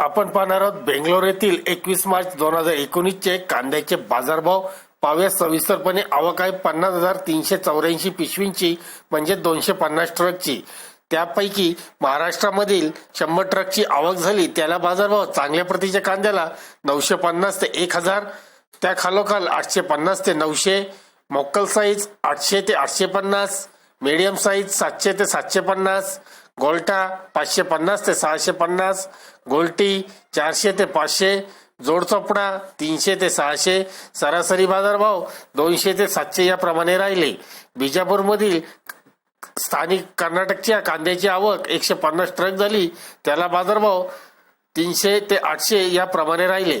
आपण पाहणार आहोत बेंगलोर येथील एकवीस मार्च दोन हजार एकोणीसचे कांद्याचे बाजारभाव. पाव्या सविस्तरपणे आवक आहे पन्नास हजार तीनशे चौऱ्याऐंशी पिशवींची म्हणजे दोनशे पन्नास ट्रकची. त्यापैकी महाराष्ट्रामधील शंभर ट्रकची आवक झाली त्याला बाजारभाव चांगल्या प्रतीच्या कांद्याला नऊशे पन्नास ते एक हजार. त्या खालोखाल आठशे पन्नास ते नऊशे. मोक्कल साईज आठशे ते आठशे पन्नास. मीडियम साईज सातशे ते सातशे पन्नास गोलटा पाचशे पन्नास ते सहाशे पन्नास गोलटी चारशे ते पाचशे जोडचोपडा तीनशे ते सहाशे सरासरी बाजारभाव दोनशे ते सातशे याप्रमाणे राहिले. बिजापूरमधील स्थानिक कर्नाटकच्या कांद्याची आवक एकशे पन्नास ट्रक झाली. त्याला बाजारभाव तीनशे ते आठशे याप्रमाणे राहिले.